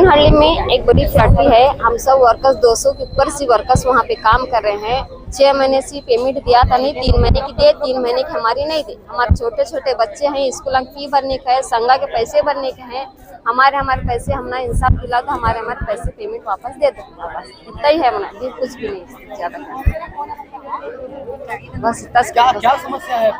ब्राह्मणहल्ली में एक बड़ी फैक्ट्री है। हम सब वर्कर्स 200 के ऊपर से वर्कर्स वहाँ पे काम कर रहे हैं। छह महीने से पेमेंट दिया था नहीं तीन महीने की दे तीन महीने की हमारी नहीं दी। हमारे छोटे छोटे बच्चे हैं स्कूल की फ़ी भरने का है संगा के पैसे भरने के हैं। हमारे हमारे पैसे हमने इंसाफ दिला तो हमारे हमारे पैसे पेमेंट वापस दे दो। वापस। इतना ही है हमारा। भी कुछ भी नहीं ज़्यादा बस इतना क्या समस्या है?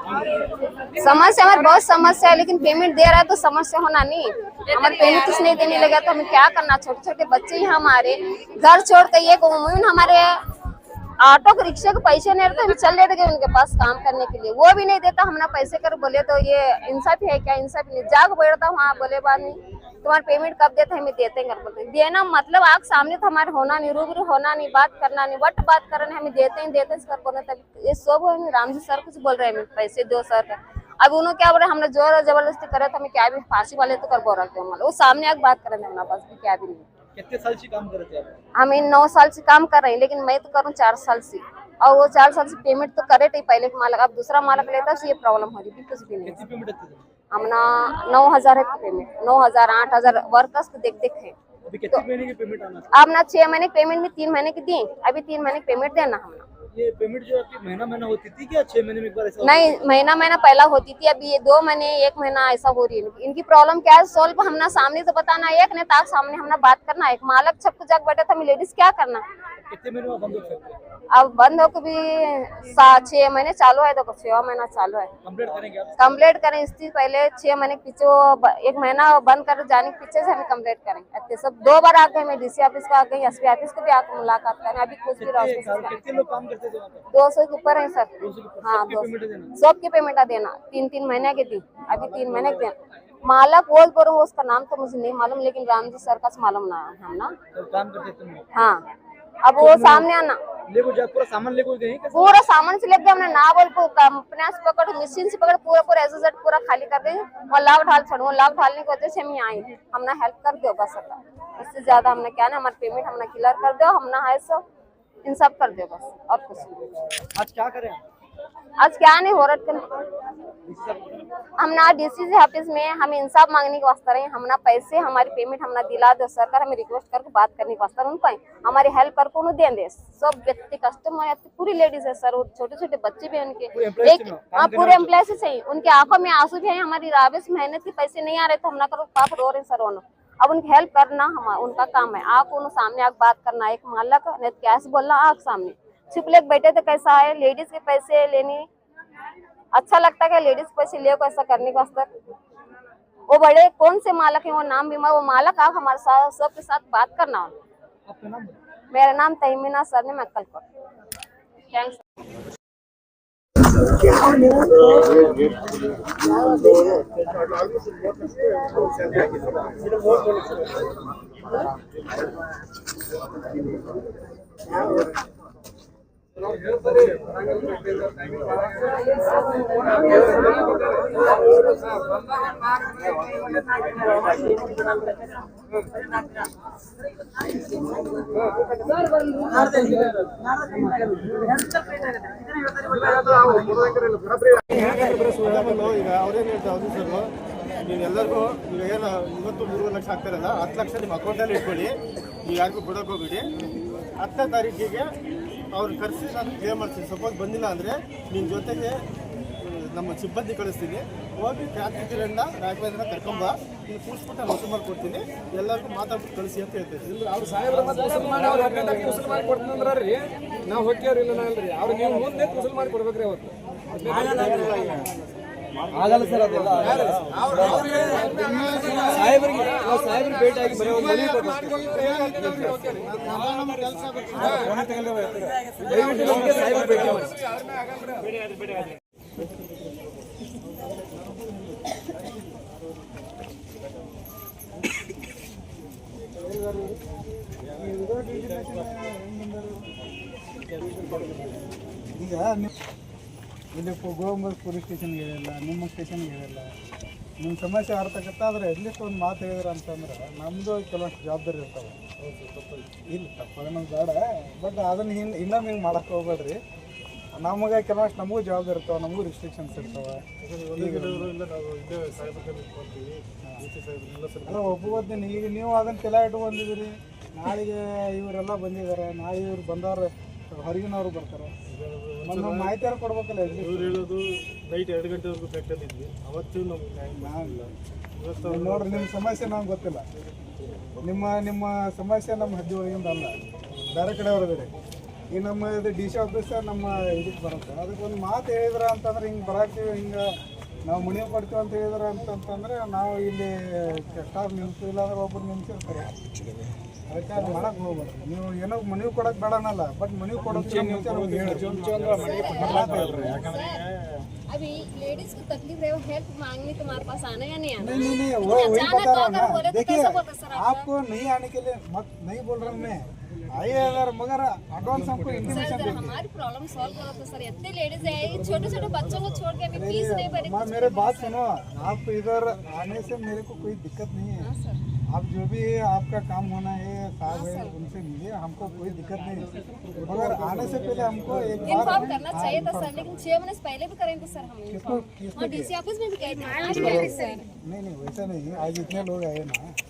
समस्या हमारी बहुत समस्या है लेकिन पेमेंट दे रहा है तो समस्या होना नहीं। हमारे पेमेंट कुछ नहीं देने लगा तो हमें क्या करना छोटे छोटे बच्चे ही हमारे घर छोड़ कर ये हमारे ऑटो के रिक्शे के पैसे नहीं रहते हम चल लेते गए उनके पास काम करने के लिए। वो भी नहीं देता, हमने पैसे कर बोले तो ये इंसाफ है क्या, इंसाफ नहीं। जाग बैठता वहाँ, बोले बात नहीं। तुम्हारा पेमेंट कब देते हमें देते हैं बोलते देना मतलब आग सामने तो हमारे होना नहीं, रूबरू होना नहीं, बात करना नहीं वट बात करना हमें देते हैं देते हैं सर बोले तब ये सब है, राम जी सर कुछ बोल रहे हैं पैसे दो सर। का अब उन्होंने क्या बोले? हमने ज़ोर और ज़बरदस्ती करे तो हमें क्या भी फांसी वाले तो कर बोल थे हमारे वो सामने आग बात कर हमारे पास भी क्या भी नहीं। कितने साल से काम कर रहे थे हम इन नौ साल से काम कर रहे हैं लेकिन मैं तो करूँ चार साल से। और वो चार साल से पेमेंट तो करे थे पहले मालक अब दूसरा मालक लेता तो ये प्रॉब्लम हो रही थी कुछ भी नहीं। हमना नौ हज़ार है पेमेंट नौ हज़ार आठ हज़ार वर्कर्स को देख देख है अभी कितने महीने की पेमेंट आना था? ना छह महीने पेमेंट में तीन महीने की दी। अभी तीन महीने पेमेंट देना हमने। ये पेमेंट जो आपकी महीना महीना होती थी क्या छह महीने में एक बार ऐसा नहीं महीना महीना पहला होती थी अभी ये दो महीने एक महीना ऐसा हो रही है इनकी। प्रॉब्लम क्या है सोल्व हमने सामने से बताना एक ने ताक सामने हमने बात करना एक मालक छप जाग बैठे था लेडीज़ क्या करना? कितने महीने में बंद हो सकते अब बंद होकर भी सा- छह महीने चालू है तो छह महीना चालू है। कंप्लीट करेंगे कंप्लीट करें इससे पहले छह महीने पीछे एक महीना बंद कर जाने के पीछे से हमें कंप्लीट करें। सब दो बार आ गए मैं डीसी ऑफ़िस को आ गई एसपी ऑफ़िस को भी आकर मुलाकात करें। अभी कुछ भी थे दो सौ के ऊपर है सर। सौ हाँ दो पेमेंट देना। सबकी पेमेंट देना। तीन तीन महीने के दी अभी तीन महीने के देना मालक बोल बोलो उसका नाम तो मुझे नहीं मालूम लेकिन राम जी सर का मालूम ना है हम ना। काम करते थे। हाँ। अब वो सामने आना। पूरा सामान लेको गए पूरा सामान से लेके हमने नावल को कंपनी से पकड़ मशीन से पकड़ पूरा पूरा एज पूरा खाली कर देंगे और लाभ ढाल छोड़ वो लाभ ढालने की वजह से हम यहाँ आए। हमने हेल्प कर दो बस सरकार इससे ज़्यादा हमने क्या ना हमारा पेमेंट हमने क्लियर कर दो हमने है सो इंसाफ कर दो बस और कुछ आज क्या करें आज क्या नहीं हो रहा हम ना डीसी ऑफ़िस में हम इंसाफ मांगने के वास्ते रहे हम ना पैसे हमारी पेमेंट हम ना दिला दो सरकार हमें रिक्वेस्ट करके बात करने के वास्ते उनको हमारी हेल्प करके उन्हें दे दे। सब व्यक्ति कस्टमर पूरी लेडीज़ है सर और छोटे छोटे बच्चे भी उनके। एक थे हाँ पूरे? एम्प्लॉय से उनकी आँखों में आँसू भी है हमारी राबिस मेहनत के पैसे नहीं आ रहे तो हम ना करो पाप रो रहे सर उन्होंने अब उनकी हेल्प करना हम उनका काम है। आप उन्हें सामने आके बात करना एक मालक नहीं तो कैसे बोलना आग सामने। चुप लेके बैठे तो कैसा है? लेडीज़ के पैसे लेने। अच्छा लगता है लेडीज़ पैसे ले ऐसा करने के वास्तव वो बड़े कौन से मालक है? वो नाम बीमार वो मालक आप हमारे साथ सबके साथ बात करना। नाम? मेरा नाम तहमीना सर ने मक्कल को। थैंक्स ಈಗ ಅವ್ರೇನು ಹೇಳ್ತಾ ಹೌದು ಸರ್ ನೀವೆಲ್ಲರಿಗೂ ಈಗ ಏನು ಇವತ್ತು ಮೂರು ಲಕ್ಷ ಆಗ್ತಾರಲ್ಲ ಹತ್ತು ಲಕ್ಷ ನಿಮ್ಮ ಅಕೌಂಟಲ್ಲಿ ಇಟ್ಕೊಳ್ಳಿ. ನೀವು ಯಾರಿಗೂ ಬಿಡೋಕೆ ಹೋಗ್ಬಿಡಿ. ಹತ್ತನೇ ತಾರೀಕಿಗೆ ಅವ್ರು ಕರೆಸಿ ನಾನು ಕ್ಲಿಯರ್ ಮಾಡ್ತೀನಿ. ಸಪೋಸ್ ಬಂದಿಲ್ಲ ಅಂದರೆ ನಿನ್ನ ಜೊತೆಗೆ ನಮ್ಮ ಸಿಬ್ಬಂದಿ ಕಳಿಸ್ತೀನಿ. ಹೋಗಿ ಕ್ರಾಂತಿಕಿರಣ್ಣ ರಾಘವೇಂದ್ರ ಕರ್ಕೊಂಬ ನೀನು ಕೂರಿಸ್ಬಿಟ್ಟು ನಾನು ವಸೂಲು ಮಾಡ್ಕೊಡ್ತೀನಿ. ಎಲ್ಲರಿಗೂ ಮಾತಾಡ್ಬಿಟ್ಟು ಕಳಿಸಿ ಅಂತ ಹೇಳ್ತೀನಿ ಅವ್ರು ಸಾಹೇಬ್ರ ಮಾಡಿ ಕೊಡ್ತೀನಿ ನಾವು ಹೋಗ್ಯಾವ್ರಿ ಇಲ್ಲ ಅಲ್ರಿ ಅವ್ರು ನೀವು ಮುಂದೆ ವಸೂಲ್ ಮಾಡಿ ಕೊಡ್ಬೇಕ್ರಿ ಅವತ್ತು. ಆಗಲ್ಲ ಸರ್ ಅದೆಲ್ಲ. ಸಾಹೇಬರಿಗೆ ಸಾಹೇಬ್ರಿಗೆ ಭೇಟಿ ಆಗಿ ಬರೀ ಒಂದು ಮನವಿ ದಯವಿಟ್ಟು ಭೇಟಿ ಮಾಡಿ. ಈಗ ಇಲ್ಲಿ ಗೋವಂಬರ್ ಪೊಲೀಸ್ ಸ್ಟೇಷನ್ಗೆ ಹೇಳಿಲ್ಲ ನಿಮ್ಮ ಸ್ಟೇಷನ್ಗೆ ಹೇಳಿಲ್ಲ ನಿಮ್ಮ ಸಮಸ್ಯೆ ಆಡ್ತಕ್ಕಂಥ ಆದರೆ ಎಲ್ಲಿಸ್ಟ್ ಒಂದು ಮಾತು ಹೇಳಿದ್ರೆ ಅಂತಂದ್ರೆ ನಮ್ಮದು ಕೆಲವೊಂದು ಜವಾಬ್ದಾರಿ ಇರ್ತಾವೆ. ಇಲ್ಲ ತಪ್ಪು ಅನ್ನೋದು ಬೇಡ ಬಟ್ ಅದನ್ನು ಹಿಂಗೆ ಇನ್ನೊಮ್ಮೆ ಹಿಂಗೆ ಮಾಡಕ್ಕೆ ಹೋಗ್ಬೇಡ್ರಿ. ನಮಗೆ ಕೆಲವಷ್ಟು ನಮಗೂ ಜವಾಬ್ದಾರಿ ಇರ್ತಾವೆ, ನಮಗೂ ರಿಸ್ಟ್ರಿಕ್ಷನ್ಸ್ ಇರ್ತಾವೆ. ಒಪ್ಕೋತೀನಿ ಈಗ ನೀವು ಅದನ್ನ ತಲೆ ಇಟ್ಕೊಂಡಿದ್ದೀರಿ ನಾಳೆಗೆ ಇವರೆಲ್ಲ ಬಂದಿದ್ದಾರೆ, ನಾಳೆ ಇವ್ರು ಬಂದವ್ರು. ಹೊರಗಿನವ್ರು ಬರ್ತಾರೆ. ಒಂದು ಮಾಹಿತಿ ಕೊಡ್ಬೇಕಲ್ಲ ಇವ್ರು ಹೇಳೋದು ನೈಟ್ ಎರಡು ಗಂಟೆವರೆಗೂ ಫ್ಯಾಕ್ಟರಿ ಇದ್ವಿ. ಅವತ್ತು ನಮ್ಗೆ ಇಲ್ಲ. ಇವತ್ತು ನೋಡ್ರಿ ನಿಮ್ಮ ಸಮಸ್ಯೆ ನಮ್ಗೆ ಗೊತ್ತಿಲ್ಲ. ನಿಮ್ಮ ನಿಮ್ಮ ಸಮಸ್ಯೆ ನಮ್ಮ ಹದ್ದಿ ಒಳಗಿಂದ ಅಲ್ಲ. ಬೇರೆ ಕಡೆ ಹೊರದಿರಿ ಈ ನಮ್ಮ ಇದು ಡಿ ಸಿ ಆಫೀಸರ್ ನಮ್ಮ ಇದಕ್ಕೆ ಬರುತ್ತೆ. ಅದಕ್ಕೆ ಒಂದು ಮಾತು ಹೇಳಿದ್ರ ಅಂತಂದ್ರೆ ಹಿಂಗೆ ಬರಾಕ್ತೀವಿ ಹಿಂಗೆ ನಾವು ಮುಣಿ ಕೊಡ್ತೀವಿ ಅಂತ ಹೇಳಿದ್ರ ಅಂತಂತಂದ್ರೆ ನಾವು ಇಲ್ಲಿ ಸ್ಟಾಫ್ ನಿಲ್ಸಿಲ್ಲ ಅಂದ್ರೆ ಒಬ್ರು ನಿಲ್ಸಿರ್ತಾರೆ. ಅದಕ್ಕೆ ಅದು ಮಾಡಕ್ಕೆ ಹೋಗ್ಬೇಡ್ರಿ ನೀವು ಏನೋ ಮನವಿ ಕೊಡಕ್ಕೆ ಬೇಡ ಅನ್ನಲ್ಲ ಬಟ್ ಮನವಿ ಕೊಡೋಕೆ ಮುಂಚೆ ನಮ್ಗೆ ಹೇಳಿ ಯಾಕಂದ್ರೆ अभी लेडीज को तकलीफ रहे वो हेल्प मांगने तुम्हारे पास आना या नहीं आना नहीं नहीं नहीं वो वही अचानक बता रहा हूँ अगर ना बोले तो देखिए कैसे बोलते सर आप? आपको नहीं आने के लिए मत नहीं बोल रहा हूँ मैं आइए अगर मगर एडवांस हमको इंटीमेशन सर देखिए हमारी प्रॉब्लम सॉल्व करो तो सर इतने लेडीज है ये छोटे छोटे बच्चों को छोड़ के अभी फीस नहीं भरी माँ मेरे बात सुनो आप इधर आने से मेरे को कोई दिक्कत नहीं है आप जो भी आपका काम होना है साहब हैं उनसे मिलिए हमको कोई दिक्कत नहीं। है मगर आने से पहले हमको एक बार इन्फॉर्म करना चाहिए था सर लेकिन छह महीने पहले भी करेंगे सर हम हाँ डीसी ऑफ़िस में भी नहीं नहीं वैसा नहीं आज इतने लोग आए ना।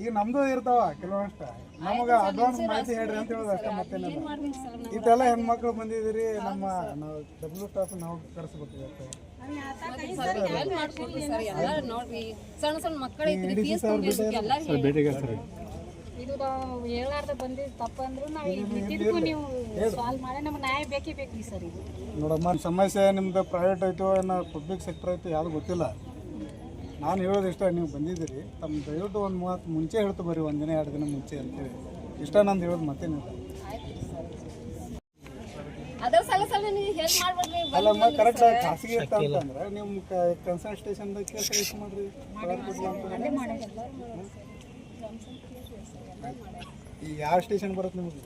ಈಗ ನಮ್ದು ಇರ್ತಾವ ಕೆಲವಷ್ಟ ನಮಗ ಅಡ್ವಾನ್ಸ್ ಮಾಹಿತಿ ಹೇಳ್ರಿ ಅಂತ ಹೇಳೋದು ಅಷ್ಟೇ ಮತ್ತೆ ಇಷ್ಟೆಲ್ಲ ಹೆಣ್ಮಕ್ಳು ಬಂದಿದ್ದೀರಿ ನಮ್ಮ ನಾವು ಡಬ್ಲ್ಯೂ ಸ್ಟಾಫ್ ನಾವು ಕರೆಸ್ಬೇಕು ಮತ್ತೆ ಸರ್ ಎಲ್ಲಿ ಮಾಡ್ಕೊಡ್ರಿ ಸರ್ ಎಲ್ಲ ನೋಡ್ರಿ. ಸಣ್ಣ ಸಣ್ಣ ಮಕ್ಕಳು ಇದು ನಾವು ಹೇಳಾರ್ದ ಬಂದಿದ್ದು ತಪ್ಪ ನಾವು ಈಗ ನೀವು ಸಾಲ್ವ್ ಮಾಡಿ. ನಮ್ಗೆ ನ್ಯಾಯ ಬೇಕೇ ಬೇಕು ಸರ್. ಇದು ನೋಡಮ್ಮ ಸಮಸ್ಯೆ ನಿಮ್ದು ಪ್ರೈವೇಟ್ ಐತೋ ಏನೋ ಪಬ್ಲಿಕ್ ಸೆಕ್ಟರ್ ಐತೋ ಯಾವುದು ಗೊತ್ತಿಲ್ಲ. ನಾನು ಹೇಳೋದು ಇಷ್ಟ ನೀವು ಬಂದಿದ್ದೀರಿ. ತಮ್ಮ ದಯವಿಟ್ಟು ಒಂದು ಮಾತು ಮುಂಚೆ ಹೇಳ್ತು ಬರ್ರಿ ಒಂದು ದಿನ ಎರಡು ದಿನ ಮುಂಚೆ ಅಂತೇಳಿ. ಇಷ್ಟ ನಂದು ಹೇಳೋದು ಮತ್ತೆ ಅದ್ರ ಸಲ ಸಲ ನೀವು ಅಲ್ಲಮ್ಮ ಕರೆಕ್ಟ್ ಖಾಸಗಿ ಇರ್ತ ಅಂತಂದ್ರೆ ರಿಜಿಸ್ಟರ್ ಮಾಡ್ರಿ? ಪಗಾರ ಕೊಡ್ಲಿ ಈ ಯಾವ ಸ್ಟೇಷನ್ ಬರುತ್ತೆ ನಿಮ್ಗೆ